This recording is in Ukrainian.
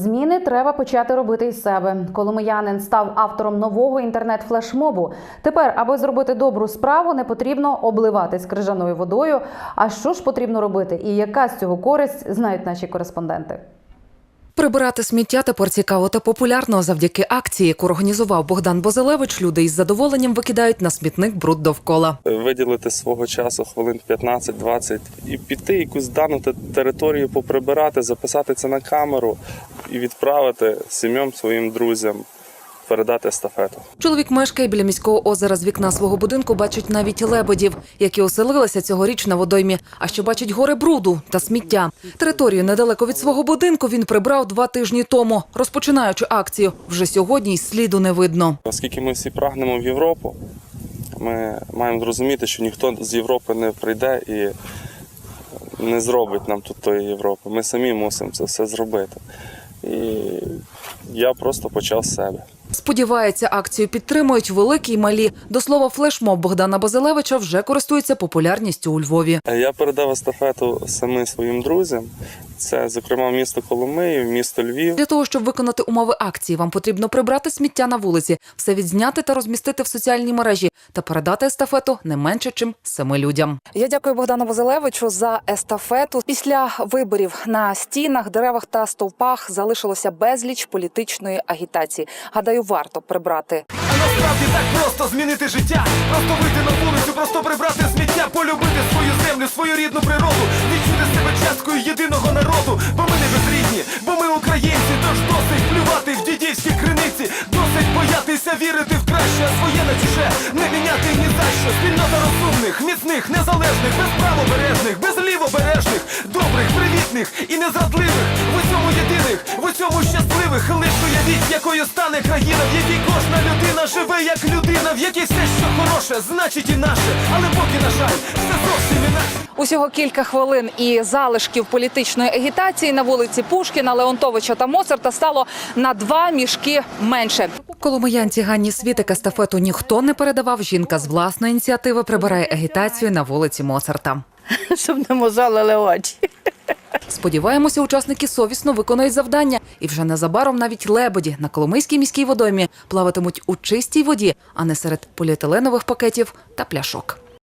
Зміни треба почати робити із себе. Коломиянин став автором нового інтернет-флешмобу. Тепер, аби зробити добру справу, не потрібно обливатись крижаною водою. А що ж потрібно робити, і яка з цього користь, знають наші кореспонденти. Прибирати сміття тепер цікаво та популярно завдяки акції, яку організував Богдан Бозелевич. Люди із задоволенням викидають на смітник бруд довкола. виділити свого часу хвилин 15-20 і піти якусь дану те- територію поприбирати, записати це на камеру і відправити сім'ям своїм друзям, передати естафету. Чоловік мешкає біля міського озера. З вікна свого будинку бачить навіть лебедів, які оселилися цьогоріч на водоймі. А ще бачить гори бруду та сміття. Територію недалеко від свого будинку він прибрав два тижні тому, розпочинаючи акцію. Вже сьогодні й сліду не видно. Оскільки ми всі прагнемо в Європу, ми маємо зрозуміти, що ніхто з Європи не прийде і не зробить нам тут тої Європи. Ми самі мусимо це все зробити. І я просто почав з себе. Сподівається, акцію підтримують великі й малі. До слова, флешмоб Богдана Базилевича вже користується популярністю у Львові. Я передав естафету самим своїм друзям. Це, зокрема, місто Коломиїв, місто Львів. Для того, щоб виконати умови акції, вам потрібно прибрати сміття на вулиці, все відзняти та розмістити в соціальній мережі та передати естафету не менше, чим семи людям. Я дякую Богдану Базилевичу за естафету. Після виборів на стінах, деревах та стовпах залишилося безліч політичної агітації. Гадаю, варто прибрати А насправді так просто змінити життя, просто вийти на вулицю, просто прибрати сміття, полюбити землю, свою рідну природу, відчути себе часткою єдиного народу, бо ми не безрідні, бо ми українці, тож досить плювати в дідівські криниці, досить боятися вірити в краще, а своє на чуже не міняти ні за що. Спільнота розумних, міцних, незалежних, без правобережних, без лівобережних, добрих, привітних і незрадливих. В усьому єдиних, в усьому щасливих. Лиш уявіть, якою стане країна, в якій кожна людина живе як людина, в якій все, що хороше, значить і наше. Але поки, на жаль. Усього кілька хвилин і залишків політичної агітації на вулиці Пушкіна, Леонтовича та Моцарта стало на два мішки менше. Коломиянці Ганні Світик естафету ніхто не передавав. Жінка з власної ініціативи прибирає агітацію на вулиці Моцарта. щоб не мозолили очі. Сподіваємося, учасники совісно виконують завдання, і вже незабаром навіть лебеді на Коломийській міській водоймі плаватимуть у чистій воді, а не серед поліетиленових пакетів та пляшок.